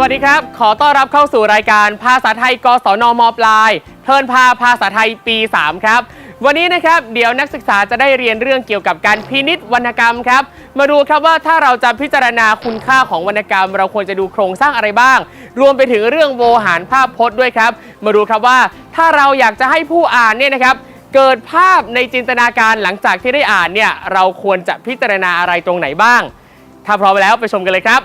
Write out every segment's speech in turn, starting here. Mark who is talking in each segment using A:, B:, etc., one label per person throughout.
A: วัสดีครับ ขอต้อนรับเข้าสู่รายการภาษาไทยกศนมปลาย เทิร์นพาภาษาไทยปี 3 ครับ วันนี้นะครับเดี๋ยวนักศึกษาจะได้เรียนเรื่องเกี่ยวกับการพินิษวรรณกรรมครับ มาดูครับว่าถ้าเราจะพิจารณาคุณค่าของวรรณกรรม เราควรจะดูโครงสร้างอะไรบ้าง รวมไปถึงเรื่องโวหารภาพพจน์ด้วยครับ มาดูครับว่าถ้าเราอยากจะให้ผู้อ่านเนี่ยนะครับเกิดภาพในจินตนาการหลังจากที่ได้อ่านเนี่ยเราควรจะพิจารณาอะไรตรงไหนบ้าง ถ้าพร้อมแล้วไปชมกันเลยครับ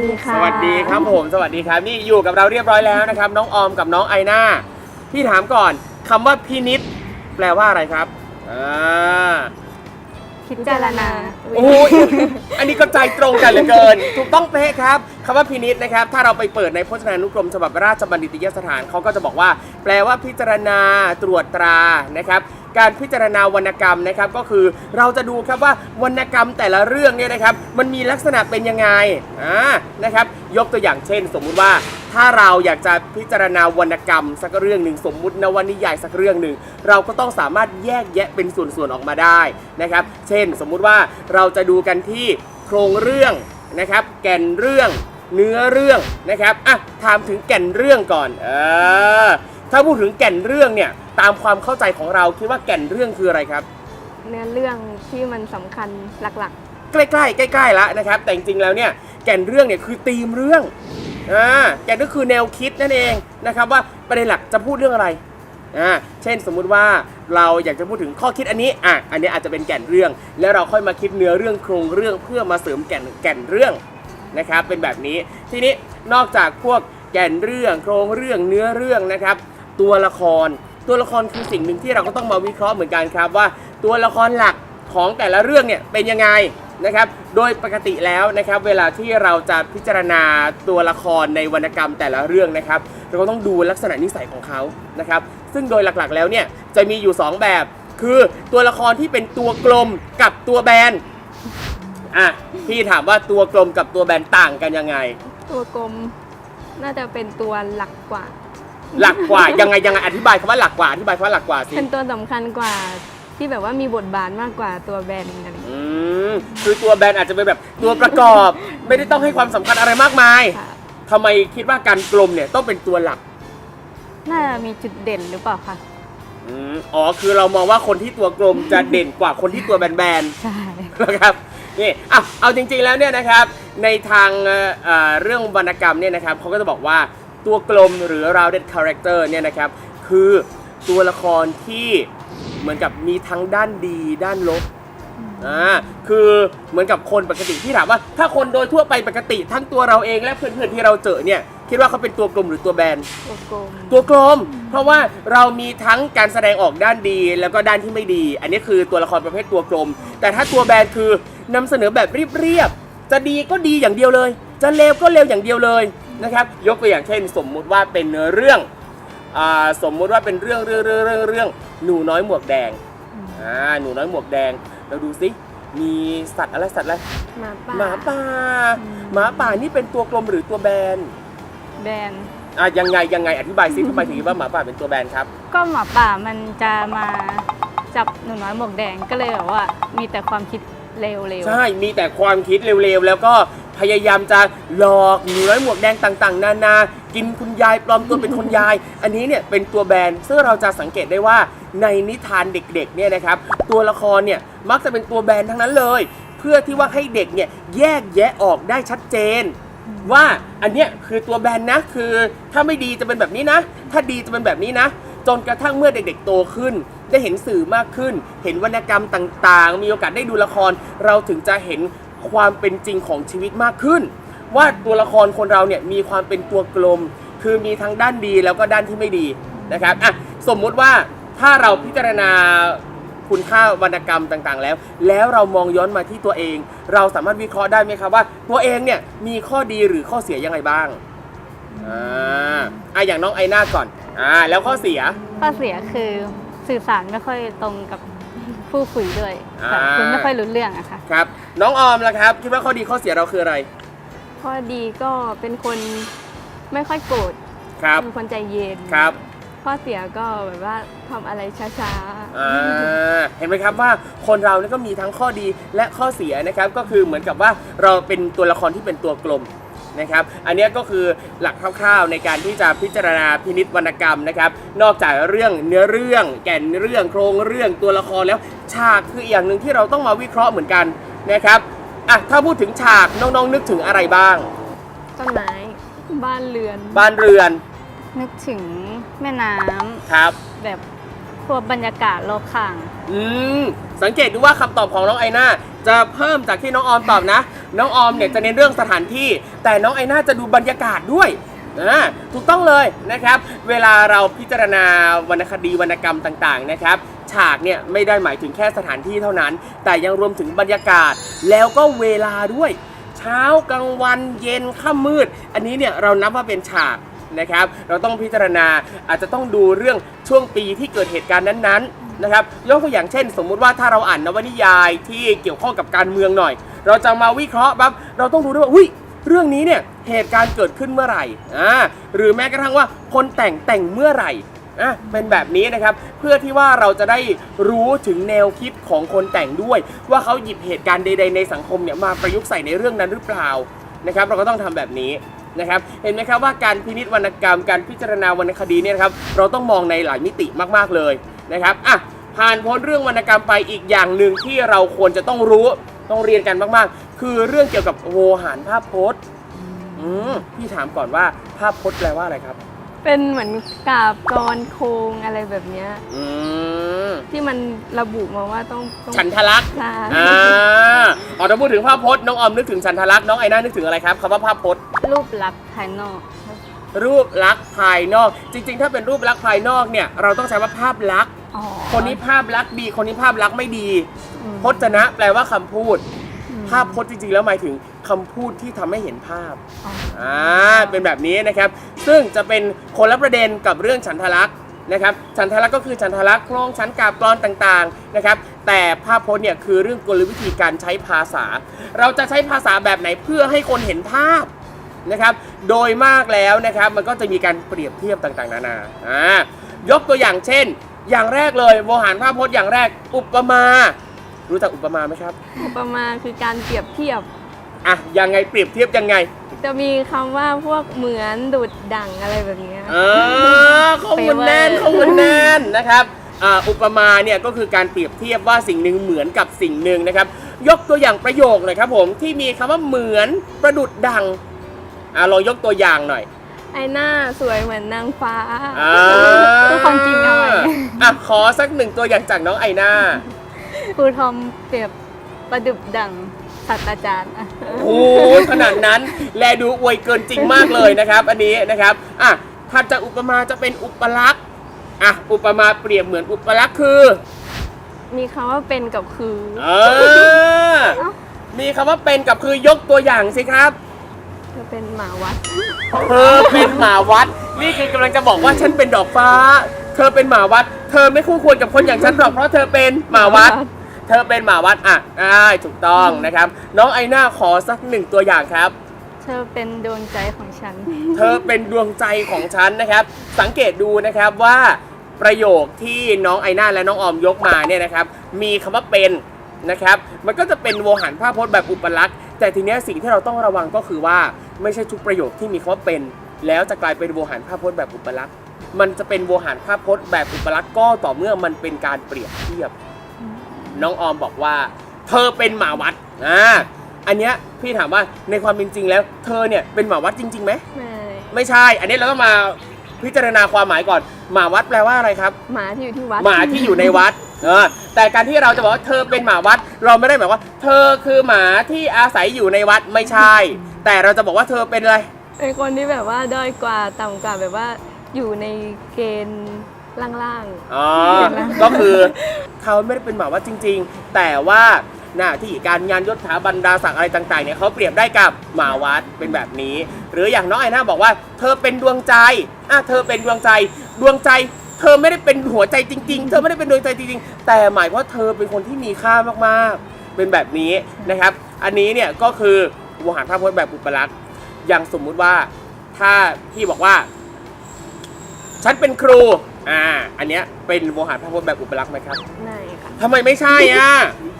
B: ดีค่ะ
A: สวัสดีครับผม สวัสดีครับ นี่อยู่กับเราเรียบร้อยแล้วนะครับ น้องออมกับน้องไอนาพี่ถามก่อนคำว่าพินิษแปลว่าอะไรครับอ่า
B: พิจารณา
A: โอ้ยอันนี้ก็ใจตรงกันเหลือเกิน ถูกต้องเป๊ะครับคำว่าพินิษนะครับ ถ้าเราไปเปิดในพจนานุกรมฉบับราชบัณฑิตยสถานเขาก็จะบอกว่า แปลว่าพิจารณาตรวจตรานะครับ การพิจารณาวรรณกรรมนะครับ ก็คือเราจะดูครับว่าวรรณกรรมแต่ละเรื่องเนี่ยนะครับ มันมีลักษณะเป็นยังไงอ่านะครับ ยกตัวอย่างเช่น สมมุติว่าถ้าเราอยากจะพิจารณาวรรณกรรม สักเรื่องหนึ่งสมมุตินวนิยายสักเรื่องหนึ่งเราก็ต้องสามารถแยกแยะเป็นส่วนๆออกมาได้นะครับ เช่น สมมุติว่าเราจะดูกันที่โครงเรื่องนะครับ แก่นเรื่อง เนื้อเรื่องนะครับอะถามถึงแก่นเรื่องก่อนเออ ถ้าพูดถึงแก่นเรื่องเนี่ยตามความเข้าใจของเราคิดว่าแก่นเรื่องคืออะไรครับ
B: เนื้อเรื่องที่มันสำคัญหลัก
A: ใกล้ๆใกล้ๆแล้วนะครับ แต่จริงๆแล้วเนี่ยแก่นเรื่องเนี่ยคือธีมเรื่องอ่าแก่นก็คือแนวคิดนั่นเองนะครับว่าประเด็นหลักจะพูดเรื่องอะไรอ่าเช่นสมมุติว่าเราอยากจะพูดถึงข้อคิดอันนี้อะอันนี้อาจจะเป็นแก่นเรื่อง แล้วเราค่อยมาคิดเนื้อเรื่องโครงเรื่องเพื่อมาเสริมแก่นแก่นเรื่องนะครับ เป็นแบบนี้ทีนี้นอกจากพวกแก่นเรื่องโครงเรื่องเนื้อเรื่องนะครับ ตัวละคร ตัวละครคือสิ่งหนึ่งที่เราก็ต้องมาวิเคราะห์เหมือนกันครับว่า ตัวละครหลักของแต่ละเรื่องเนี่ยเป็นยังไงนะครับ โดยปกติแล้วนะครับเวลาที่เราจะพิจารณาตัวละครในวรรณกรรมแต่ละเรื่องนะครับ เราก็ต้องดูลักษณะนิสัยของเขานะครับ ซึ่งโดยหลักๆแล้วเนี่ยจะมีอยู่ 2 แบบ คือตัวละครที่เป็นตัวกลมกับตัวแบนอะพี่ถามว่าตัวกลมกับตัวแบนต่างกันยังไง
B: ตัวกลมน่าจะเป็นตัวหลักกว่า
A: หลักกว่ายังไงยังไงอธิบายคำว่าหลักกว่าอธิบายคำว่าหลักกว่าสิ
B: เป็นตัวสำคัญกว่าที่แบบว่ามีบทบาทมากกว่าตัวแบนอะไรอย่างเงี้ย
A: อืมคือตัวแบนอาจจะเป็นแบบตัวประกอบ ไม่ได้ต้องให้ความสำคัญอะไรมากมาย
B: ค่ะ
A: ทำไมคิดว่าการกลมเนี่ยต้องเป็นตัวหลัก
B: น่าจะมีจุดเด่นหรือเปล่าคะ
A: อืมอ๋อคือเรามองว่าคนที่ตัวกลมจะเด่นกว่าคนที่ตัวแบน
B: ใช่
A: ๆนะครับนี่อะเอาจริงๆแล้วเนี่ยนะครับในทางเอ่อเอ่อเรื่องวรรณกรรมเนี่ยนะครับเขาก็จะบอกว่า ตัวกลมหรือ rounded character เนี่ยนะครับคือตัวละครที่เหมือนกับมีทั้งด้านดีด้านลบอ่าคือเหมือนกับคนปกติที่ถามว่า ถ้าคนโดยทั่วไปปกติทั้งตัวเราเองและเพื่อนๆที่เราเจอเนี่ยคิดว่าเขาเป็นตัวกลมหรือตัวแบน
B: ตัวกลม
A: ตัวกลม เพราะว่าเรามีทั้งการแสดงออกด้านดี แล้วก็ด้านที่ไม่ดี อันนี้คือตัวละครประเภทตัวกลม แต่ถ้าตัวแบนคือนำเสนอแบบเรียบๆจะดีก็ดีอย่างเดียวเลย จะเลวก็เลวอย่างเดียวเลย นะครับ ยกตัวอย่างเช่น สมมุติว่าเป็นเรื่องอ่าสมมุติว่าเป็นเรื่องเรื่องเรื่องเรื่องเรื่องหนูน้อยหมวกแดงอ่าหนูน้อยหมวกแดง เราดูสิมีสัตว์อะไรสัตว์อะไร
B: หมาป่า
A: หมาป่า
B: อืม
A: หมาป่านี่เป็นตัวกลมหรือตัวแบน
B: แบน
A: อะยังไงยังไงอธิบายซิทำไมถึงคิดว่าหมาป่าเป็นตัวแบนครับ
B: ก็หมาป่ามันจะมาจับหนูน้อยหมวกแดงก็เลยแบบว่า มีแต่ความคิดเร็วๆ
A: ใช่ มีแต่ความคิดเร็วๆ แล้วก็ พยายามจะหลอกหนูน้อยหมวกแดงต่างๆ นานา กินคุณยายปลอมตัวเป็นคุณยาย อันนี้เนี่ยเป็นตัวแบนซึ่งเราจะสังเกตได้ว่าในนิทานเด็กๆเนี่ยนะครับตัวละครเนี่ยมักจะเป็นตัวแบนทั้งนั้นเลย เพื่อที่ว่าให้เด็กเนี่ยแยกแยะออกได้ชัดเจน ว่าอันเนี้ยคือตัวแบรนด์นะคือถ้าไม่ดีจะเป็นแบบนี้นะ ถ้าดีจะเป็นแบบนี้นะ จนกระทั่งเมื่อเด็กๆโตขึ้น ได้เห็นสื่อมากขึ้น เห็นวรรณกรรมต่างๆ มีโอกาสได้ดูละคร เราถึงจะเห็น ความเป็นจริงของชีวิตมากขึ้น ว่าตัวละครคนเราเนี่ยมีความเป็นตัวกลม คือมีทั้งด้านดีแล้วก็ด้านที่ไม่ดีนะครับอะสมมุติว่าถ้าเราพิจารณาคุณค่าวรรณกรรมต่างๆ แล้ว แล้วเรามองย้อนมาที่ตัวเอง เราสามารถวิเคราะห์ได้ไหมครับว่า ตัวเองเนี่ยมีข้อดีหรือข้อเสียยังไงบ้างอ่าอะอย่างน้องไอนาก่อนอ่าแล้วข้อเสีย
B: ข้อเสียคือสื่อสารไม่ค่อยตรงกับ ผู้คุยด้วย
A: อ่า
B: แบบคุณไม่ค่อยรู้เรื่องอะค่ะ
A: ครับ น้องออมล่ะครับ คิดว่าข้อดีข้อเสียเราคืออะไร
C: ข้อดีก็เป็นคนไม่ค่อยโกรธ
A: ครับ
C: เป็นคนใจเย็น
A: ครับ
C: ข้อเสียก็แบบว่าทำอะไรช้า
A: อ่าเห็นไหมครับว่าคนเราเนี่ยก็มีทั้งข้อดีและข้อเสียนะครับ ก็คือเหมือนกับว่าเราเป็นตัวละครที่เป็นตัวกลม นะครับ อันเนี้ยก็คือหลักคร่าวๆในการที่จะพิจารณาพินิจวรรณกรรมนะครับ นอกจากเรื่องเนื้อเรื่อง แก่นเรื่องโครงเรื่องตัวละครแล้วฉากคืออีกอย่างหนึ่งที่เราต้องมาวิเคราะห์เหมือนกันนะครับอะถ้าพูดถึงฉากน้องๆนึกถึงอะไรบ้าง
C: ๆต้นไม้บ้านเรือน
A: บ้านเรือน
B: นึกถึงแม่น้ำ
A: ครับ
B: แบบพวกบรรยากาศรอบข้าง
A: อืมสังเกตดูว่าคำตอบของน้องไอน่าจะเพิ่มจากที่น้องออมตอบนะ น้องออมเนี่ยจะเน้นเรื่องสถานที่ แต่น้องไอน่าจะดูบรรยากาศด้วยนะถูกต้องเลยนะครับ เวลาเราพิจารณาวรรณคดีวรรณกรรมต่างๆนะครับ ฉากเนี่ยไม่ได้หมายถึงแค่สถานที่เท่านั้น แต่ยังรวมถึงบรรยากาศแล้วก็เวลาด้วย เช้ากลางวันเย็นค่ำมืด อันนี้เนี่ยเรานับว่าเป็นฉากนะครับ เราต้องพิจารณาอาจจะต้องดูเรื่องช่วงปีที่เกิดเหตุการณ์นั้นๆ นะครับยกตัวอย่างเช่น สมมุติว่าถ้าเราอ่านนวนิยายที่เกี่ยวข้องกับการเมืองหน่อย เราจะมาวิเคราะห์ปั๊บเราต้องดูด้วยว่าอุ้ยเรื่องนี้เนี่ยเหตุการณ์เกิดขึ้นเมื่อไหร่อ่าหรือแม้กระทั่งว่าคนแต่งแต่งเมื่อไหร่อะเป็นแบบนี้นะครับเพื่อที่ว่าเราจะได้รู้ถึงแนวคิดของคนแต่งด้วย ว่าเขาหยิบเหตุการณ์ใด ๆ ในสังคมเนี่ยมาประยุกต์ใส่ในเรื่องนั้นหรือเปล่านะครับ เราก็ต้องทำแบบนี้นะครับเห็นไหมครับว่าการพินิจวรรณกรรมการพิจารณาวรรณคดีเนี่ยครับเราต้องมองในหลายมิติมากๆเลย นะครับอะผ่านพ้นเรื่องวรรณกรรมไปอีกอย่างหนึ่งที่เราควรจะต้องรู้ต้องเรียนกันมากๆ คือเรื่องเกี่ยวกับโวหารภาพพจน์อืมพี่ถามก่อนว่าภาพพจน์แปลว่าอะไรครับ
C: เป็นเหมือนกาบกรโคงอะไรแบบเนี้ย
A: อืม
C: ที่มันระบุมาว่าต้องต้อง
A: ฉันทลักษณ์
C: ใช่
A: อ่าอ๋อถ้าพูดถึงภาพพจน์น้องออมนึกถึงฉันทลักษณ์น้องไอน่านึกถึงอะไรครับคำว่าภาพพจน์
B: รูปลักษณ์ภายนอก
A: รูปลักษณ์ภายนอก จริง ๆ ถ้าเป็นรูปลักษณ์ภายนอกเนี่ยเราต้องใช้ว่าภาพลักษณ์
B: อ๋อ
A: คนนี้ภาพลักษณ์ดี คนนี้ภาพลักษณ์ไม่ดี
C: อืม
A: พจนะ แปลว่าคำพูด
C: อืม
A: ภาพพจน์จริง ๆ แล้วหมายถึงคำพูดที่ทำให้เห็นภาพ
B: อ๋อ
A: อ่า เป็นแบบนี้นะครับ ซึ่งจะเป็นคนละประเด็นกับเรื่องฉันทลักษณ์นะครับ ฉันทลักษณ์ก็คือฉันทลักษณ์โครงฉันกาบกรอนต่างๆนะครับ แต่ภาพพจน์เนี่ยคือเรื่องกลวิธีการใช้ภาษา เราจะใช้ภาษาแบบไหนเพื่อให้คนเห็นภาพ นะครับ โดยมากแล้วนะครับมันก็จะมีการเปรียบเทียบต่างๆ นานาอ่ายกตัวอย่างเช่น อย่างแรกเลยโวหารภาพพจน์อย่างแรก อุปมา รู้จักอุปมาไหมครับ
C: อุปมาคือการเปรียบเทียบ
A: อะยังไงเปรียบเทียบยังไง
C: จะมีคำว่าพวกเหมือนดุดดั่งอะไรแบบเนี้ย
A: เออข้อมูลแน่นข้อมูลแน่นนะครับอ่าอุปมาเนี่ยก็คือการเปรียบเทียบว่าสิ่งหนึ่งเหมือนกับสิ่งหนึ่งนะครับ ยกตัวอย่างประโยคหน่อยครับผมที่มีคำว่าเหมือนประดุดดัง อ่าลองยกตัวอย่างหน่อย
C: ไอหน้าสวยเหมือนนางฟ้า
A: อ่า
C: พูดความจริงเอาไว้
A: อะขอสักหนึ่งตัวอย่างจากน้องไอนา
B: ครูทอมเปรียบประดุบดังศาสตราจารย์อะ
A: โอ้ยขนาดนั้น แลดูอวยเกินจริงมากเลยนะครับ อันนี้นะครับอะถัดจากอุปมาจะเป็นอุปลักษณ์อะอุปมาเปรียบเหมือนอุปลักษณ์คือ
C: มีคำว่าเป็นกับคือ
A: เออ มีคำว่าเป็นกับคือยกตัวอย่างสิครับ
C: จะ เป็นหมาวัด
A: เธอเป็นหมาวัด นี่คือกำลังจะบอกว่าฉันเป็นดอกฟ้า เธอเป็นหมาวัด เธอไม่คู่ควรกับคนอย่างฉันหรอกเพราะเธอเป็นหมาวัด เธอเป็นหมาวัดอะได้ถูกต้องนะครับ น้องไอน่าขอสักหนึ่งตัวอย่างครับ
B: เธอเป็นดวงใจของฉัน
A: เธอเป็นดวงใจของฉันนะครับ สังเกตดูนะครับว่าประโยคที่น้องไอน่าและน้องออมยกมาเนี่ยนะครับ มีคำว่าเป็นนะครับ มันก็จะเป็นโวหารภาพพจน์แบบอุปลักษณ์แต่ทีเนี้ยสิ่งที่เราต้องระวังก็คือว่า ไม่ใช่ทุกประโยคที่มีคำว่าเป็น แล้วจะกลายเป็นโวหารภาพพจน์แบบอุปลักษณ์ มันจะเป็นโวหารภาพพจน์แบบอุปลักษณ์ก็ต่อเมื่อมันเป็นการเปรียบเทียบ น้องออมบอกว่า เธอเป็นหมาวัดอ่าอันเนี้ยพี่ถามว่าในความเป็นจริงแล้ว เธอเนี่ยเป็นหมาวัดจริงๆไหม
C: ไม่
A: ไม่ใช่ อันนี้เราต้องมาพิจารณาความหมายก่อน หมาวัดแปลว่าอะไรครับ
C: หมาที่อยู่ที่วัด
A: หมาที่อยู่ในวัด เออ แต่การที่เราจะบอกว่าเธอเป็นหมาวัด เราไม่ได้หมายว่า เธอคือหมาที่อาศัยอยู่ในวัดไม่ใช่ แต่เราจะบอกว่าเธอเป็นอะไร
C: เป็นคนที่แบบว่าด้อยกว่าต่ำกว่าแบบว่าอยู่ในเกณฑ์ล่าง
A: อ๋อ ก็คือเขาไม่ได้เป็นหมาวัดจริง ๆ แต่ว่าหน้าที่การงานยศถาบรรดาศักดิ์อะไรต่างๆเนี่ยเขาเปรียบได้กับหมาวัดเป็นแบบนี้ หรืออย่างน้องไอน่าบอกว่า เธอเป็นดวงใจอะเธอเป็นดวงใจ ดวงใจ เธอไม่ได้เป็นหัวใจจริง ๆ เธอไม่ได้เป็นดวงใจจริงๆ แต่หมายว่าเธอเป็นคนที่มีค่ามากๆ เป็นแบบนี้นะครับ อันนี้เนี่ยก็คือ วหารภาพพจน์แบบอุปลักษณ์อย่างสมมุติว่าถ้าพี่บอกว่า ฉันเป็นครู อ่า อันเนี้ยเป็นโมหารพระพจน์แบบอุปลักษณ์ไหมครับ
C: ๆไม่ค่ะ
A: ทำไมไม่ใช่อะ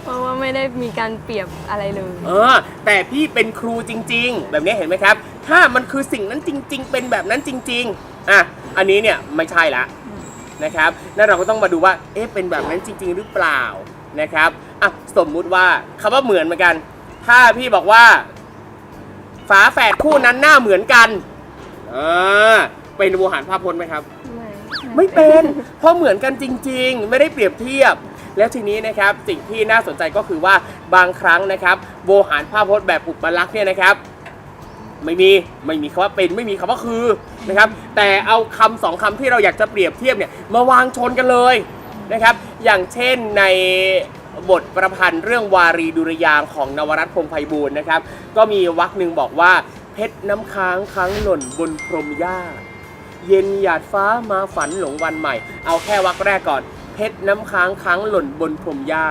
C: เพราะว่าไม่ได้มีการเปรียบอะไรเลย
A: เออแต่พี่เป็นครูจริง ๆ แบบนี้เห็นไหมครับ ถ้ามันคือสิ่งนั้นจริง ๆ เป็นแบบนั้นจริง ๆ อะ อันนี้เนี่ยไม่ใช่ละนะครับนั่นเราก็ต้องมาดูว่า เอ๊ะ เป็นแบบนั้นจริง ๆ หรือเปล่านะครับ อะ สมมุติว่าคำว่าเหมือนเหมือนกัน ถ้าพี่บอกว่า ฝาแฝดคู่นั้นหน้าเหมือนกันอ่าเป็นโมหารภาพพจน์ไหมครับ
C: ไม่
A: ไม่เป็น เพราะเหมือนกันจริง ๆ ไม่ได้เปรียบเทียบ แล้วทีนี้นะครับสิ่งที่น่าสนใจก็คือว่าบางครั้งนะครับ โวหารภาพพจน์แบบอุปลักษณ์เนี่ยนะครับ ไม่มีไม่มีคำว่าเป็นไม่มีคำว่าคือนะครับ แต่เอาคำสองคำที่เราอยากจะเปรียบเทียบเนี่ยมาวางชนกันเลยนะครับ อย่างเช่นใน บทประพันธ์เรื่องวารีดุริยางของนวรัตน์พงไพบูลย์นะครับ ก็มีวรรคหนึ่งบอกว่า เพชรน้ำค้างค้างหล่นบนพรมหญ้า เย็นหยาดฟ้ามาฝันหลงวันใหม่ เอาแค่วักแรกก่อน เพชรน้ำค้างค้างหล่นบนพรมหญ้า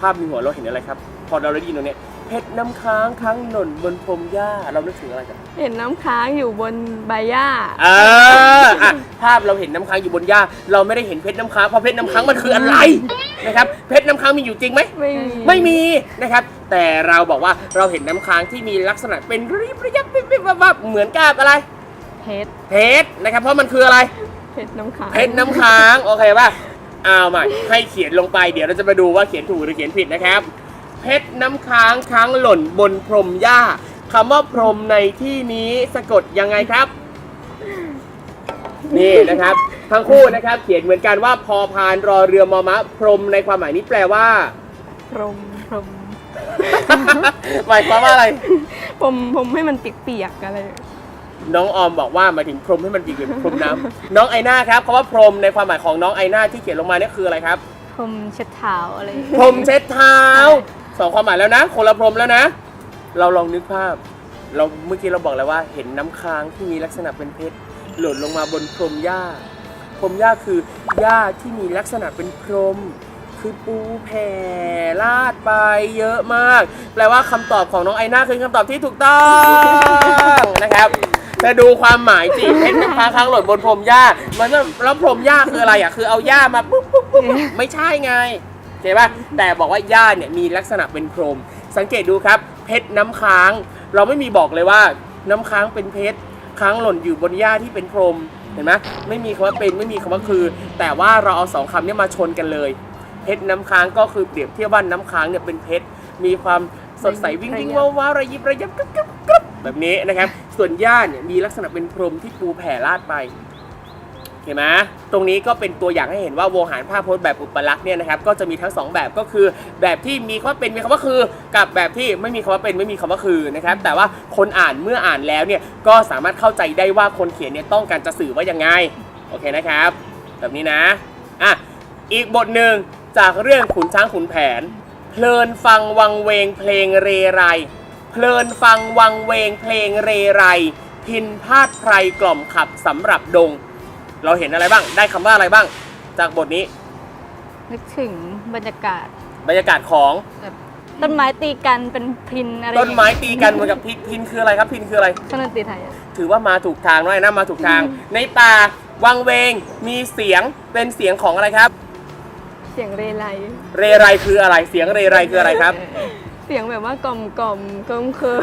A: ภาพในหัวเราเห็นอะไรครับ พอเราได้ยินตรงเนี้ย เพชรน้ำค้างค้างหล่นบนพรมหญ้าเรานึกถึงอะไรกัน
C: เห็นน้ำค้างอยู่บนใบหญ้า
A: เอออะภาพเราเห็นน้ำค้างอยู่บนหญ้า เราไม่ได้เห็นเพชรน้ำค้างเพราะเพชรน้ำค้างมันคืออะไรนะครับเพชรน้ำค้างมีอยู่จริงไหม
C: ไม่มี
A: ไม่มีนะครับ แต่เราบอกว่าเราเห็นน้ำค้างที่มีลักษณะเป็นริบระยับปิ๊บปิ๊บวับวับเหมือนกับอะไร
B: เพชร
A: เพชรนะครับ เพราะมันคืออะไร
C: เพชรน้ำค้าง
A: เพชรน้ำค้าง โอเคป่ะเอาใหม่ให้เขียนลงไปเดี๋ยวเราจะมาดูว่าเขียนถูกหรือเขียนผิดนะครับ เพชรน้ำค้างค้างหล่นบนพรมหญ้าคำว่าพรมในที่นี้สะกดยังไงครับ นี่นะครับ ทั้งคู่นะครับ เขียนเหมือนกันว่าพอพานรอเรือมอมะ พรมในความหมายนี้แปลว่า
C: พรมพรม
A: หมายความว่าอะไร
C: ผมผมให้มันเปียกๆอะไร
A: น้องออมบอกว่าหมายถึงพรมให้มันปีกเป็นพรมน้ำน้องไอหน้าครับคำว่าพรมในความหมายของน้องไอหน้าที่เขียนลงมาเนี่ยคืออะไรครับ
B: พรมเช็ดเท้าอะไร
A: พรมเช็ดเท้า สองความหมายแล้วนะ คนละพรมแล้วนะ เราลองนึกภาพ เราเมื่อกี้เราบอกแล้วว่าเห็นน้ำค้างที่มีลักษณะเป็นเพชรหล่นลงมาบนพรมหญ้า พรมหญ้าคือหญ้าที่มีลักษณะเป็นพรม คือปูแผ่ลาดไปเยอะมาก แปลว่าคำตอบของน้องไอน่าคือคำตอบที่ถูกต้องนะครับเธอดูความหมายสิเพชรน้ำค้างค้างหล่นบนพรมหญ้า มันจะแล้วพรมหญ้าคืออะไรอะคือเอาหญ้ามาปุ๊บปุ๊บปุ๊บไม่ใช่ไง เข้าใจป่ะแต่บอกว่าหญ้าเนี่ยมีลักษณะเป็นพรหมสังเกตดูครับ เพชรน้ำค้าง เราไม่มีบอกเลยว่าน้ำค้างเป็นเพชรค้างหล่นอยู่บนหญ้าที่เป็นพรหมเห็นไหมไม่มีคำว่าเป็นไม่มีคำว่าคือ แต่ว่าเราเอาสองคำเนี้มาชนกันเลย เพชรน้ำค้างก็คือเปรียบเทียบว่าน้ำค้างเนี่ยเป็นเพชรมีความสดใสวิ่งวิ่งว้าวว้าวระยิบระยับกรึบกรึบกรึบแบบนี้นะครับ ส่วนหญ้าเนี่ยมีลักษณะเป็นพรหมที่ปูแผ่ลาดไป เห็นไหมตรงนี้ก็เป็นตัวอย่างให้เห็นว่าโวหารภาพพจน์แบบอุปลักษณ์เนี่ยนะครับก็จะมีทั้งสองแบบก็คือแบบที่มีคำว่าเป็นมีคำว่าคือ กับแบบที่ไม่มีคำว่าเป็นไม่มีคำว่าคือนะครับแต่ว่าคนอ่านเมื่ออ่านแล้วเนี่ยก็สามารถเข้าใจได้ว่าคนเขียนเนี่ยต้องการจะสื่อว่ายังไงโอเคนะครับ แบบนี้นะอะอีกบทหนึ่งจากเรื่องขุนช้างขุนแผน เพลินฟังวังเวงเพลงเรไร เพลินฟังวังเวงเพลงเรไร พินพาดไพรกล่อมขับสำหรับดง เราเห็นอะไรบ้าง ได้คำว่าอะไรบ้าง จากบทนี้
B: นึกถึงบรรยากาศ
A: บรรยากาศของ
B: แบบต้นไม้ตีกันเป็นพินอะไร
A: ต้นไม้ตีกันเหมือนกับพินพินคืออะไรครับ พินคืออะไร
B: เครื่องดนตรีไทยอะ
A: ถือว่ามาถูกทางหน่อยนะมาถูกทาง ในป่าวังเวง มีเสียงเป็นเสียงของอะไรครับ
C: เสียงเรไล
A: เรไรคืออะไร เสียงเรไรคืออะไรครับ
C: เสียงแบบว่ากล่อมกล่อมๆเคิมเคิม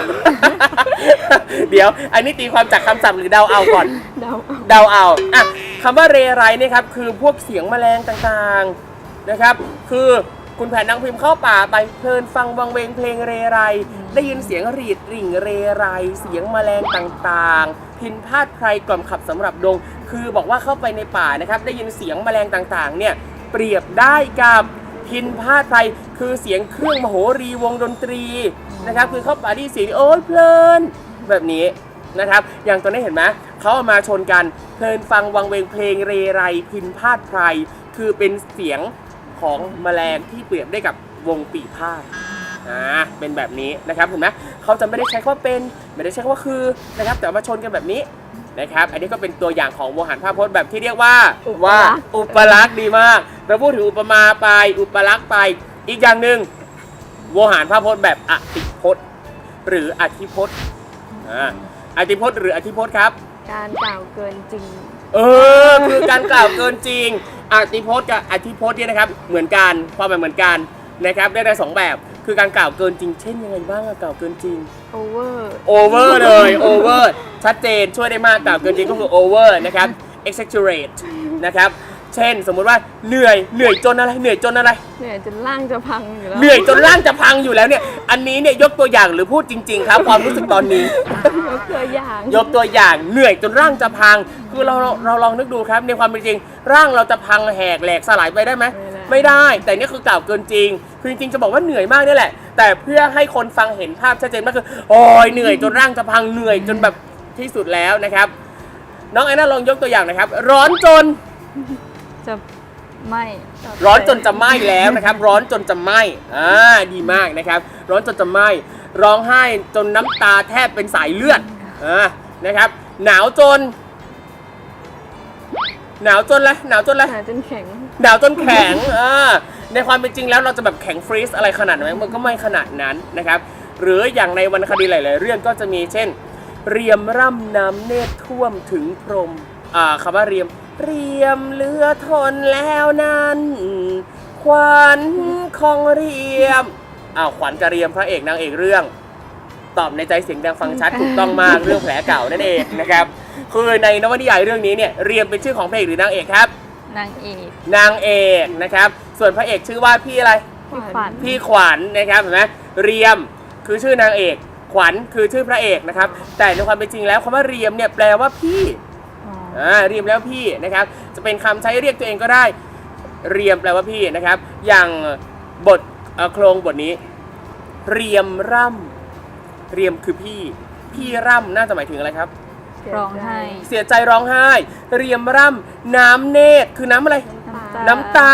A: เดี๋ยว อันนี้ตีความจากคำศัพท์หรือเดาเอาก่อน
C: เดาเอา
A: เดาเอา อะ คำว่าเรไรเนี่ยครับคือพวกเสียงแมลงต่างๆนะครับ คือคุณแผนนางพิมพ์เข้าป่าไปเพลินฟังวังเวงเพลงเรไร ได้ยินเสียงรีดริ่งเรไร เสียงแมลงต่างๆ พินพาดไพรกล่อมขับสำหรับดง คือบอกว่าเข้าไปในป่านะครับ ได้ยินเสียงแมลงต่างๆ เนี่ยเปรียบได้กับพินพาดไพรคือเสียงเครื่องมโหรีวงดนตรีนะครับ คือเข้าป่าที่เสียงโอ้ยเพลินแบบนี้ นะครับ อย่างตัวนี้เห็นไหมเขาเอามาชนกัน เพลินฟังวังเวงเพลงเรไรพินพาดไพร คือเป็นเสียงของแมลงที่เปรียบได้กับวงปีพาดอ่าเป็นแบบนี้นะครับเห็นไหมเขาจะไม่ได้ใช้คำว่าเป็นไม่ได้ใช้คำว่าคือนะครับแต่เอามาชนกันแบบนี้นะครับอันนี้ก็เป็นตัวอย่างของโวหารภาพพจน์แบบที่เรียกว่า
C: อุปลักษณ์
A: ว่าอุปลักษณ์ดีมากเราพูดถึงอุปมาไปอุปลักษณ์ไปอีกอย่างหนึ่งโวหารภาพพจน์แบบอติพจน์ หรืออธิพจน์อ่า อธิพจน์หรืออธิพจน์ครับ
C: การกล่าวเกินจริง
A: เออ คือการกล่าวเกินจริงอธิพจน์กับอธิพจน์เนี่ยนะครับ เหมือนกันความหมายเหมือนกันนะครับได้ได้สองแบบ คือการกล่าวเกินจริง เช่นยังไงบ้างอะกล่าวเกินจริง
C: over
A: โอเวอร์เลยโอเวอร์ชัดเจนช่วยได้มากกล่าวเกินจริงก็คือโอเวอร์นะครับ exaggerate นะครับ เช่น สมมุติว่าเหนื่อยเหนื่อยจนอะไรเหนื่อยจนอะไร
C: เหนื่อยจนร่างจะพังอยู่แล้ว
A: เหนื่อยจนร่างจะพังอยู่แล้วเนี่ย อันนี้เนี่ยยกตัวอย่างหรือพูดจริง ๆ ครับ ความรู้สึกตอนนี้
C: ยกตัวอย่าง
A: ยกตัวอย่างเหนื่อยจนร่างจะพัง คือเราเราเราลองนึกดูครับ ในความเป็นจริง ร่างเราจะพังแหกแหลกสลายไปได้ไหมไม่ได้ แต่นี่คือกล่าวเกินจริง คือจริงๆจะบอกว่าเหนื่อยมากนี่แหละ แต่เพื่อให้คนฟังเห็นภาพชัดเจนมากคือโอ้ยเหนื่อยจนร่างจะพังเหนื่อยจนแบบที่สุดแล้วนะครับ น้องไอ้น่าลองยกตัวอย่างนะครับ ร้อนจน
B: จะไม่
A: ร้อนจนจะไหม้แล้วนะครับ ร้อนจนจะไหม้อ่าดีมากนะครับ ร้อนจนจะไหม้ร้องไห้จนน้ำตาแทบเป็นสายเลือดอ่านะครับ หนาวจน หนาวจนอะไรหนาวจนอะไร
C: หาจนแข็ง
A: หนาวจนแข็งอ่าในความเป็นจริงแล้วเราจะแบบแข็งฟรีซอะไรขนาดนั้นมันก็ไม่ขนาดนั้นนะครับ หรืออย่างในวรรณคดีหลาย ๆ เรื่องก็จะมีเช่น เรียมร่ำน้ำเนตรท่วมถึงพรมอ่าคำว่าเรียม เรียมเหลือทนแล้วนั้นขวัญของเรียมอ้าวขวัญกับเรียมพระเอกนางเอกเรื่อง ตอบในใจเสียงดังฟังชัดถูกต้องมากเรื่องแผลเก่านั่นเองนะครับคือในนวนิยายเรื่องนี้เนี่ยเรียมเป็นชื่อของพระเอกหรือนางเอกครับ
B: นางเอก
A: นางเอกนะครับ ส่วนพระเอกชื่อว่าพี่อะไร
B: พี่ขวัญ
A: พี่ขวัญนะครับเห็นไหมเรียมคือชื่อนางเอก ขวัญคือชื่อพระเอกนะครับ แต่ในความเป็นจริงแล้วคำว่าเรียมเนี่ยแปลว่าพี่
B: อ๋อ
A: อ่าเรียมแล้วพี่นะครับจะเป็นคำใช้เรียกตัวเองก็ได้ เรียมแปลว่าพี่นะครับ อย่างบทเอ่อโครงบทนี้ เรียมร่ำเรียมคือพี่ พี่ร่ำน่าจะหมายถึงอะไรครับ
B: ร้องไห้
A: เสียใจร้องไห้ เรียมร่ำน้ำเนตรคือน้ำอะไร
B: น้ำตา
A: น้ำตา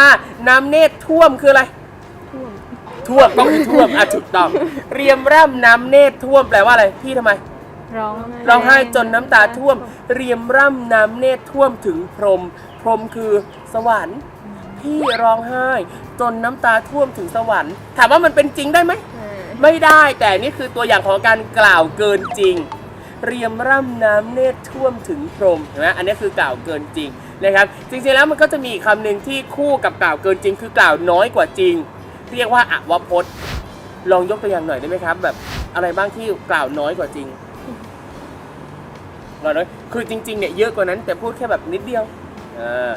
A: น้ำเนตรท่วมคืออะไร
C: ท่วม
A: ท่วมก็คือท่วมอะถูกต้องเรียมร่ำน้ำเนตรท่วมแปลว่าอะไร พี่ทำไม
B: ร้อง
A: ร้องไห้จนน้ำตาท่วม เรียมร่ำน้ำเนตรท่วมถึงพรหมพรหมคือสวรรค์พี่ร้องไห้ จนน้ำตาท่วมถึงสวรรค์ถามว่ามันเป็นจริงได้ไหม
C: เออ
A: ไม่ได้แต่นี่คือตัวอย่างของการกล่าวเกินจริง เรียมร่ำน้ำเนตรท่วมถึงพรหมเห็นไหมอันนี้คือกล่าวเกินจริงนะครับ จริงๆแล้วมันก็จะมีอีกคำหนึ่งที่คู่กับกล่าวเกินจริง คือกล่าวน้อยกว่าจริง เรียกว่าอวพจน์ ลองยกตัวอย่างหน่อยได้ไหมครับ แบบอะไรบ้างที่กล่าวน้อยกว่าจริง ก็น้อยคือจริงๆเนี่ยเยอะกว่านั้นแต่พูดแค่แบบนิดเดียวอ่า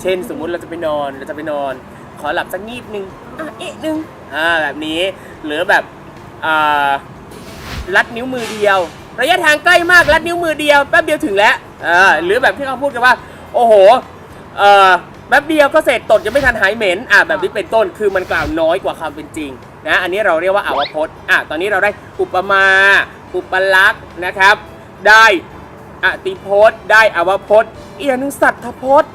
A: เช่นสมมุติเราจะไปนอนเราจะไปนอน ขอหลับสักงีบนึงอะเอ๊ะนึงอ่าแบบนี้หรือแบบอ่าลัดนิ้วมือเดียว ระยะทางใกล้มากลัดนิ้วมือเดียวแป๊บเดียวถึงแล้วอ่าหรือแบบที่เขาพูดกันว่า โอ้โหเอ่อแป๊บเดียวก็เสร็จตดยังไม่ทันหายเหม็นอ่าแบบนี้เป็นต้นคือมันกล่าวน้อยกว่าความเป็นจริงนะอันนี้เราเรียกว่าอาวพจน์อะตอนนี้เราได้อุปมา อุปลักษณ์นะครับ ได้อติพจน์ ได้อวพจน์อีกอย่างหนึงสัทธพจน์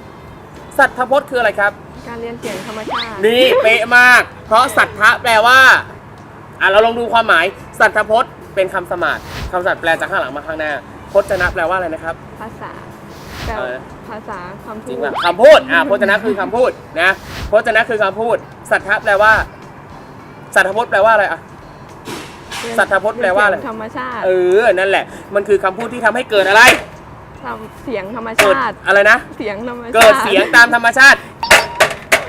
A: สัทธพจน์คืออะไรครับ
C: การเรียนเสียงธรรมชาติ
A: นี่เป๊ะมาก เพราะสัทธะแปลว่าอะเราลองดูความหมาย สัทธพจน์เป็นคำสมาร์ทคำสัตว์แปลจากข้างหลังมาข้างหน้า พจนะแปลว่าอะไรนะครับ
C: ภาษาแปล
A: เออ
C: ภาษาคำ
A: จริ
C: พู
A: ง
C: ด
A: ป่ะคำพูดอะพจนะคือคำพูดนะพจนะคือคำพูด สัทธะแปลว่า สัทธพจน์แปลว่าอะไรอะ สัทธพจน์แปลว่าอะไร
C: เสียงธรรมชาติ
A: เออ นั่นแหละ มันคือคำพูดที่ทำให้เกิดอะไร
C: ทำเสียงธรรม
A: เกิด
C: ชาติ
A: อะไรนะ
C: เสียงธรรมชาติ
A: เกิดเสียงตามธรรมชาติ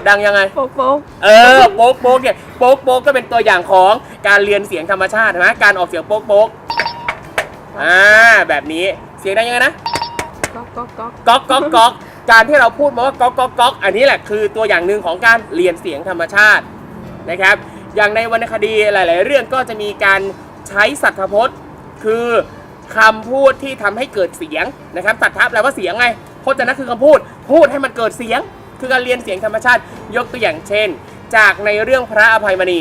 A: ดังยังไง
C: โป๊กโป๊ก
A: เออ โป๊กโป๊กเนี่ย โป๊กโป๊กก็เป็นตัวอย่างของการเรียนเสียงธรรมชาตินะการออกเสียงโป๊กโป๊กอ่า แบบนี้ เสียงได้ยังไงนะ
C: ก๊อกก๊อกก๊อก
A: ก๊อกก๊อกก๊อกการที่เราพูดมาว่าก๊อกก๊อกก๊อกอันนี้แหละคือตัวอย่างหนึ่งของการเรียนเสียงธรรมชาตินะครับ อย่างในวรรณคดีหลาย ๆ เรื่องก็จะมีการใช้สัทธพจน์ คือคำพูดที่ทำให้เกิดเสียงนะครับสัทธะแปลว่าเสียงไงพจนะคือคำพูด พูดให้มันเกิดเสียง คือการเรียนเสียงธรรมชาติ ยกตัวอย่างเช่น จากในเรื่องพระอภัยมณี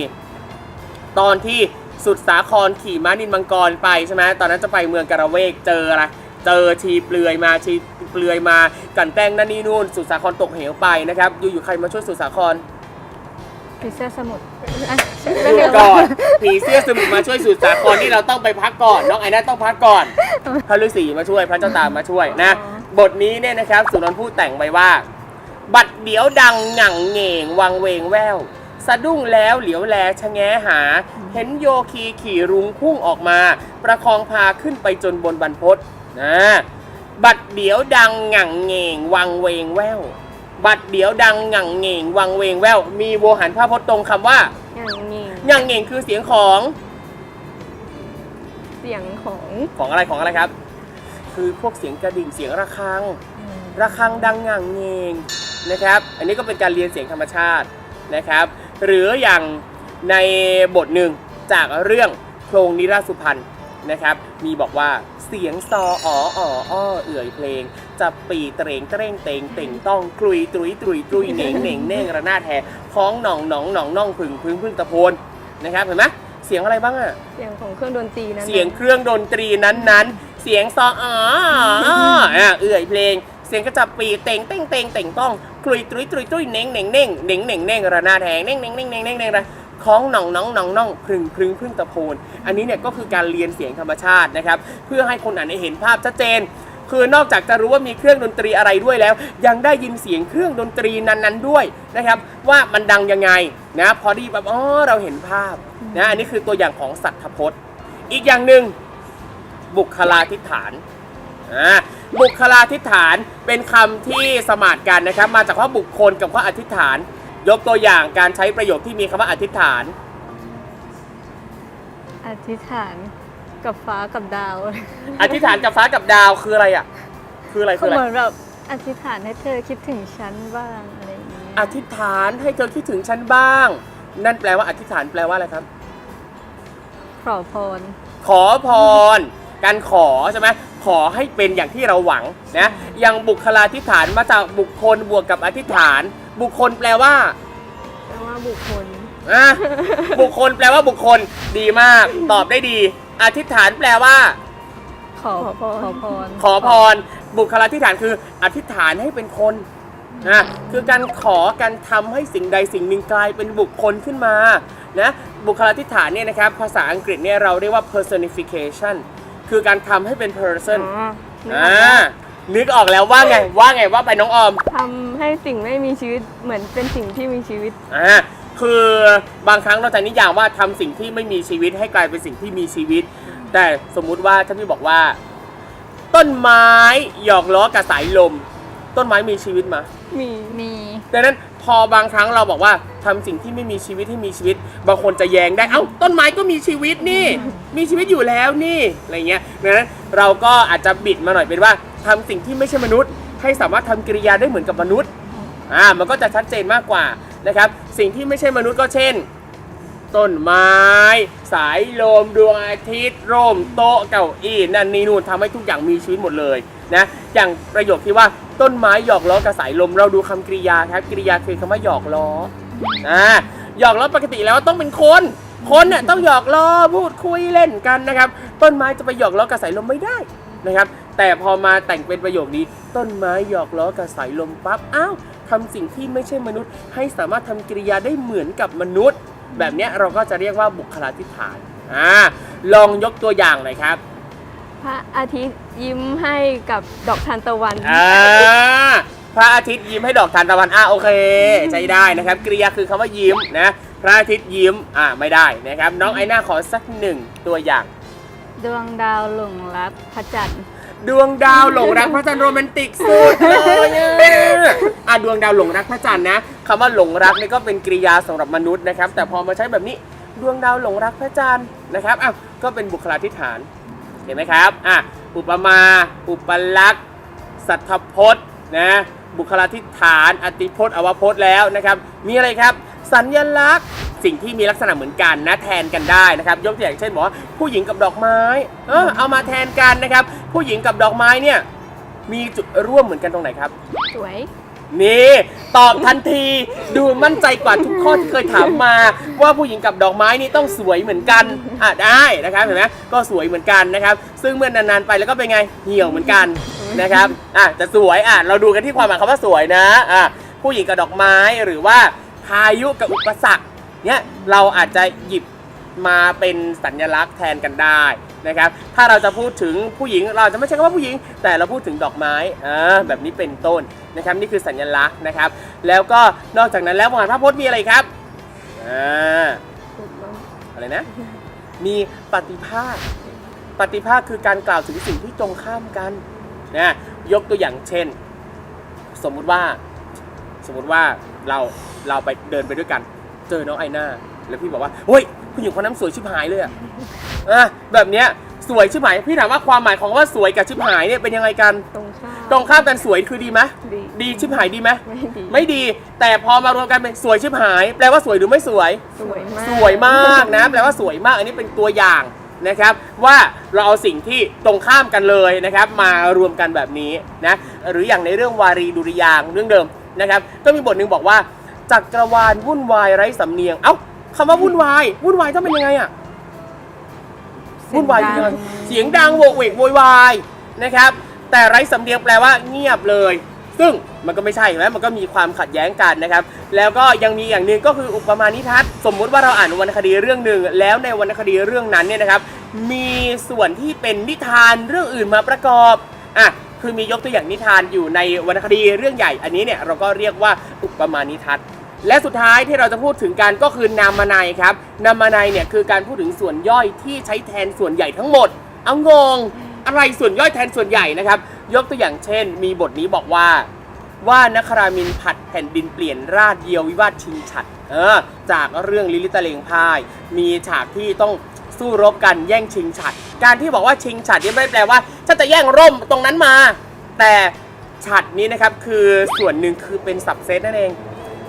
A: ตอนที่สุดสาครขี่ม้านินมังกรไปใช่ไหมตอนนั้นจะไปเมืองกระเวกเจออะไรเจอชีเปลือยมาชีเปลือยมากันแกล้งนั่นนี่นู่นสุดสาครตกเหวไปนะครับอยู่ๆใครมาช่วยสุดสาคร
B: ผีเสื้อสมุทรอะ
A: หยุดก่อนผีเสื้อสมุทรมาช่วยสุดสาครที่เราต้องไปพักก่อนน้องไอ้นั่นต้องพักก่อนพระฤาษีมาช่วยพระเจ้าตามาช่วยนะ บทนี้เนี่ยนะครับสุนทรภู่แต่งไว้ว่า บัดเดี๋ยวดังหงั่งเหง่งวังเวงแววสะดุ้งแล้วเหลียวแลชะแงหา เห็นโยคีขี่รุงพุ่งออกมา ประคองพาขึ้นไปจนบนบรรพตนะบัดเดี๋ยวดังหงั่งเหง่งวังเวงแวว บัดเดี๋ยวดังหงั่งเหง่งวังเวงแวว มีโวหารพระพจน์ตรงคำว่า
C: อย่างนี้
A: หงั่งเหง่งคือเสียงของ
C: เสียงของ
A: ของอะไรของอะไรครับ คือพวกเสียงกระดิ่งเสียงระฆัง ระฆังดังหงั่งเหง่งนะครับ อันนี้ก็เป็นการเรียนเสียงธรรมชาตินะครับ หรืออย่างในบทหนึ่งจากเรื่องโครงนิราชสุพรรณนะครับ มีบอกว่าเสียงซออ๋ออ๋ออ้อเอื่อยเพลง จะปีเตรงเตรงเตงเต่งต้องกลุยตรุยตรุยตรุยเหน่งเหน่งเน่งระนาดแห่คล้องหน่องหนองหนองน่องพึ่งพึ่งพึ่งตะโพนนะครับเห็นไหมเสียงอะไรบ้างอะ
C: เสียงของเครื่องดนตรีนั้น
A: เสียงเครื่องดนตรีนั้นๆ เสียงซออ๋ออ๋ออะเอื่อยเพลง เสียงกระจับปีเต่งเต่งเต่งเต่งต้องกลุยตรุยตรุยตรุยเน่งเน่งเน่งเน่งเน่งเน่งระนาดแหงเน่งเน่งเน่งเน่งเน่งเน่งนะคล้องหน่องน้องหน่องน่องพึงพึงพึ่งตะโพน อันนี้เนี่ยก็คือการเรียนเสียงธรรมชาตินะครับ เพื่อให้คนอ่านได้เห็นภาพชัดเจน คือนอกจากจะรู้ว่ามีเครื่องดนตรีอะไรด้วยแล้ว ยังได้ยินเสียงเครื่องดนตรีนั้นๆด้วยนะครับ ว่ามันดังยังไงนะพอดีแบบอ๋อเราเห็นภาพนะอันนี้คือตัวอย่างของสัทธพจน์ อีกอย่างหนึ่งบุคลาธิฐานอ่าบุคลาธิฐานเป็นคำที่สมาดกันนะครับ มาจากว่าบุคคลกับว่าอธิษฐาน ยกตัวอย่างการใช้ประโยคที่มีคำว่าอธิษฐาน
B: อธิษฐาน กับฟ้ากับดาว
A: อธิษฐานกับฟ้ากับดาวคืออะไรอะ คืออะไร
B: ก็
A: คืออะไร
B: เหมือนแบบอธิษฐานให้เธอคิดถึงฉันบ้างอะไรอย่างเงี้ย
A: อธิษฐานให้เธอคิดถึงฉันบ้าง นั่นแปลว่าอธิษฐานแปลว่าอะไรครับ
B: ขอพร
A: ขอพร การขอใช่ไหมขอให้เป็นอย่างที่เราหวังนะอย่างบุคลาธิษฐานมาจากบุคคลบวกกับอธิษฐาน บุคคลแปลว่า
C: แปลว่าบุคคล
A: อะบุคคลแปลว่าบุคคลดีมาก ตอบได้ดี อธิษฐานแปลว่า
B: ขอ
C: ขอพร
B: ขอพร
A: ขอพร บุคลาธิษฐานคือ อธิษฐานให้เป็นคนนะคือการขอการทำให้สิ่งใดสิ่งหนึ่งกลายเป็นบุคคลขึ้นมานะบุคลาธิษฐานเนี่ยนะครับภาษาอังกฤษเนี่ยเราเรียกว่า personification คือการทำให้เป็น person
C: อ๋อนึกอ
A: อ่า
C: อกแล้ว
A: นึกออกแล้วว่าไงว่าไงว่าไปน้องออม
C: ทำให้สิ่งไม่มีชีวิตเหมือนเป็นสิ่งที่มีชีวิต
A: อ่า คือบางครั้งเราจะนิยามว่าทำสิ่งที่ไม่มีชีวิตให้กลายเป็นสิ่งที่มีชีวิต แต่สมมุติว่าถ้าพี่บอกว่า ต้นไม้หยอกล้อกับสายลม ต้นไม้มีชีวิตมา
C: มี
B: มี
A: ดังนั้นพอบางครั้งเราบอกว่าทำสิ่งที่ไม่มีชีวิตให้มีชีวิต บางคนจะแย้งได้เอ้าต้นไม้ก็มีชีวิตนี่ มีชีวิตอยู่แล้วนี่อะไรเงี้ยดังนั้นเราก็อาจจะบิดมาหน่อยเป็นว่าทำสิ่งที่ไม่ใช่มนุษย์ ให้สามารถทำกิริยาได้เหมือนกับมนุษย์อ่ามันก็จะชัดเจนมากกว่า นะครับ สิ่งที่ไม่ใช่มนุษย์ก็เช่น ต้นไม้ สายลมดวงอาทิตย์ร่มโต๊ะเก้าอี้นั่นนี่นู่นทำให้ทุกอย่างมีชีวิตหมดเลยนะอย่างประโยคที่ว่าต้นไม้หยอกล้อกับสายลมเราดูคำกริยาครับกริยาคือคำว่าหยอกล้ออ่าหยอกล้อปกติแล้วต้องเป็นคนคนน่ะต้องหยอกล้อพูดคุยเล่นกันนะครับ ต้นไม้จะไปหยอกล้อกับสายลมไม่ได้นะครับ แต่พอมาแต่งเป็นประโยคนี้ ต้นไม้หยอกล้อกับสายลมปั๊บอ้าว ทำสิ่งที่ไม่ใช่มนุษย์ ให้สามารถทำกิริยาได้เหมือนกับมนุษย์ แบบเนี้ยเราก็จะเรียกว่าบุคลาธิฐานอ่าลองยกตัวอย่างหน่อยครับ
C: พระอาทิตย์ยิ้มให้กับดอกทานตะวัน
A: อ่าพระอาทิตย์ยิ้มให้ดอกทานตะวันอ่าโอเคใช้ได้นะครับกริยาคือคำว่ายิ้มนะพระอาทิตย์ยิ้มอ่าไม่ได้นะครับ น้องไอหน้าขอสักหนึ่งตัวอย่าง
B: ดวงดาวหลงรักพระจันทร์
A: ดวงดาวหลงรักพระจันทร์โรแมนติกสุดเลยอะอะดวงดาวหลงรักพระจันทร์นะคำว่าหลงรักนี่ก็เป็นกริยาสำหรับมนุษย์นะครับ แต่พอมาใช้แบบนี้ดวงดาวหลงรักพระจันทร์นะครับอ้าวก็เป็นบุคลาธิฐานเห็นไหมครับอะอุปมาอุปลักษณ์สัทธพจน์นะบุคลาธิฐาน อติพจน์อวพจน์แล้วนะครับ มีอะไรครับ สัญลักษณ์ สิ่งที่มีลักษณะเหมือนกันนะแทนกันได้นะครับ ยกตัวอย่างเช่นบอกว่าผู้หญิงกับดอกไม้เออเอามาแทนกันนะครับ ผู้หญิงกับดอกไม้เนี่ยมีจุดร่วมเหมือนกันตรงไหนครับ
C: สวย
A: นี่ตอบทันทีดูมั่นใจกว่าทุกข้อที่เคยถามมา ว่าผู้หญิงกับดอกไม้นี่ต้องสวยเหมือนกันอะได้นะครับเห็นไหมก็สวยเหมือนกันนะครับ ซึ่งเมื่อนานๆไปแล้วก็เป็นไงเหี่ยวเหมือนกันนะครับอะจะสวยอะเราดูกันที่ความหมายคำว่าสวยนะอะผู้หญิงกับดอกไม้หรือว่า พายุกับอุปสรรคเนี่ยเราอาจจะหยิบมาเป็นสัญลักษณ์แทนกันได้นะครับ ถ้าเราจะพูดถึงผู้หญิงเราจะไม่ใช่คำว่าผู้หญิง แต่เราพูดถึงดอกไม้อ่าแบบนี้เป็นต้นนะครับนี่คือสัญลักษณ์นะครับ แล้วก็นอกจากนั้นแล้วมหาภาพพจน์มีอะไรครับอ่าอะไรนะ มีปฏิภาคปฏิภาคคือการกล่าวถึงสิ่งที่ตรงข้ามกันนะยกตัวอย่างเช่น สมมุติว่าสมมุติว่าเราเราไปเดินไปด้วยกัน เจอน้องไอน่าแล้วพี่บอกว่าเฮ้ยผู้หญิงคนนั้นสวยชิบหายเลยอะอะแบบเนี้ยสวยชิบหายพี่ถามว่าความหมายของว่าสวยกับชิบหายเนี่ยเป็นยังไงกัน
C: ตรงข้าม
A: ตรงข้ามกันสวยคือดีไหม
C: ดี
A: ดีชิบหายดีไหม
C: ไม่ดี
A: ไม่ดี แต่พอมารวมกันเป็นสวยชิบหาย แปลว่าสวยหรือไม่สวย
C: สวยมาก
A: สวยมากนะแปลว่าสวยมากอันนี้เป็นตัวอย่างนะครับ ว่าเราเอาสิ่งที่ตรงข้ามกันเลยนะครับ มารวมกันแบบนี้นะหรืออย่างในเรื่องวารีดุริยางค์เรื่องเดิม นะครับก็มีบทหนึ่งบอกว่าจักรวาลวุ่นวายไร้สำเนียง เอ้าคำว่าวุ่นวายวุ่นวายต้องเป็นยังไงอะวุ่นวายคือยังไงเสียงดังโวกเวกโวยวายนะครับ แต่ไร้สำเนียงแปลว่าเงียบเลย ซึ่งมันก็ไม่ใช่เห็นไหมมันก็มีความขัดแย้งกันนะครับ แล้วก็ยังมีอย่างหนึ่งก็คืออุปมาณิทัศน์สมมุติว่าเราอ่านวรรณคดีเรื่องหนึ่งแล้วในวรรณคดีเรื่องนั้นเนี่ยนะครับ มีส่วนที่เป็นนิทานเรื่องอื่นมาประกอบอะ คือมียกตัวอย่างนิทานอยู่ในวรรณคดีเรื่องใหญ่อันนี้เนี่ยเราก็เรียกว่าอุปมาณิทัศน์และสุดท้ายที่เราจะพูดถึงกันก็คือนามนัยครับนามนัยเนี่ยคือการพูดถึงส่วนย่อยที่ใช้แทนส่วนใหญ่ทั้งหมด เอางงอะไรส่วนย่อยแทนส่วนใหญ่นะครับ ยกตัวอย่างเช่น มีบทนี้บอกว่า ว่านครามินผัดแผ่นดินเปลี่ยนราดเดียววิวาทชิงฉัดเออจากเรื่องลิลิตะเลงพาย มีฉากที่ต้อง สู้รบกันแย่งชิงฉัดการที่บอกว่าชิงฉัดนี่ไม่ได้แปลว่าฉันจะแย่งร่มตรงนั้นมา แต่ฉัดนี้นะครับคือส่วนหนึ่งคือเป็นสับเซตนั่นเอง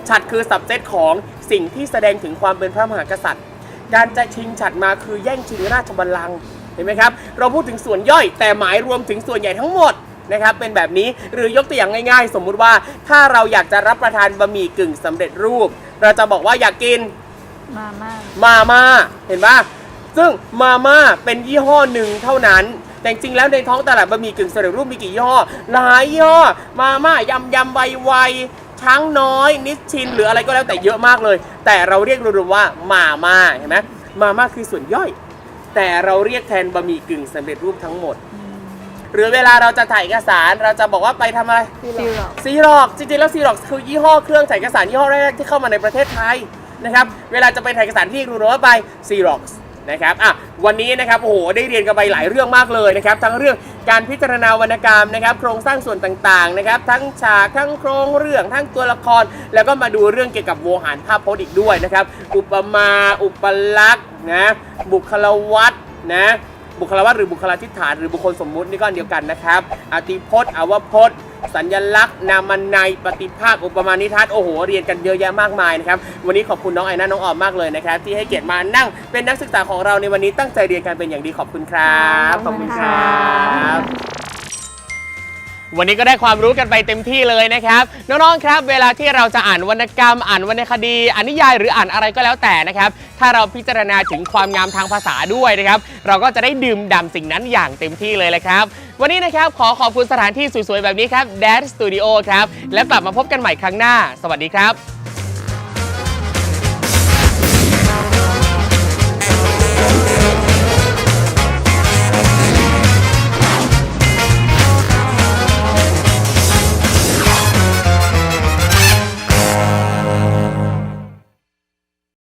A: ฉัดคือสับเซตของสิ่งที่แสดงถึงความเป็นพระมหากษัตริย์ การจะชิงฉัดมาคือแย่งชิงราชบัลลังก์เห็นไหมครับ เราพูดถึงส่วนย่อย แต่หมายรวมถึงส่วนใหญ่ทั้งหมดนะครับเป็นแบบนี้หรือยกตัวอย่างง่าย ๆ สมมุติว่าถ้าเราอยากจะรับประทานบะหมี่กึ่งสำเร็จรูป เราจะบอกว่าอยากกิน
B: มาม่า
A: มาม่าเห็นปะ ซึ่งมาม่าเป็นยี่ห้อหนึ่งเท่านั้น แต่จริงๆแล้วในท้องตลาดบะหมี่กึ่งสำเร็จรูปมีกี่ยี่ห้อหลายยี่ห้อมาม่ายำยำไวไวช้างน้อย นิชชิน หรืออะไรก็แล้วแต่เยอะมากเลย แต่เราเรียกรวมๆว่ามาม่าเห็นไหมมาม่าคือส่วนย่อย แต่เราเรียกแทนบะหมี่กึ่งสำเร็จรูปทั้งหมด หรือเวลาเราจะถ่ายเอกสารเราจะบอกว่าไปทำอะไร
B: ซิลหรอก
A: ซีร็อกจริงๆแล้วซีร็อกคือยี่ห้อเครื่องถ่ายเอกสารยี่ห้อแรกๆที่เข้ามาในประเทศไทยนะครับเวลาจะไปถ่ายเอกสารที่รู้ว่าไปซีร็อก นะครับอะวันนี้นะครับโอ้โหได้เรียนกันไปหลายเรื่องมากเลยนะครับทั้งเรื่องการพิจารณาวรรณกรรมนะครับ โครงสร้างส่วนต่างๆนะครับ ทั้งฉากทั้งโครงเรื่องทั้งตัวละคร แล้วก็มาดูเรื่องเกี่ยวกับโวหารภาพพจน์อีกด้วยนะครับ อุปมาอุปลักษณ์นะบุคลวัตนะบุคลวัตหรือบุคลาธิฐานหรือบุคคลสมมุตินี่ก็เดียวกันนะครับอติพจน์อวพจน์ สัญลักษณ์นามันในยปฏิภาคอุปมาณิทัศน์โอ้โหเรียนกันเยอะแยะมากมายนะครับวันนี้ขอบคุณน้องไอน่าน้องออมมากเลยนะครับที่ให้เกียรติมานั่งเป็นนักศึกษาของเราในวันนี้ตั้งใจเรียนกันเป็นอย่างดีขอบคุณครับ
B: ขอบคุณครับ
A: วันนี้ก็ได้ความรู้กันไปเต็มที่เลยนะครับน้องๆครับ เวลาที่เราจะอ่านวรรณกรรม อ่านวรรณคดีอ่านนิยายหรืออ่านอะไรก็แล้วแต่นะครับ ถ้าเราพิจารณาถึงความงามทางภาษาด้วยนะครับ เราก็จะได้ดื่มด่ำสิ่งนั้นอย่างเต็มที่เลยแหละครับ วันนี้นะครับขอขอบคุณสถานที่สวยๆแบบนี้ครับ Dad Studio ครับแล้วกลับมาพบกันใหม่ครั้งหน้า สวัสดีครับ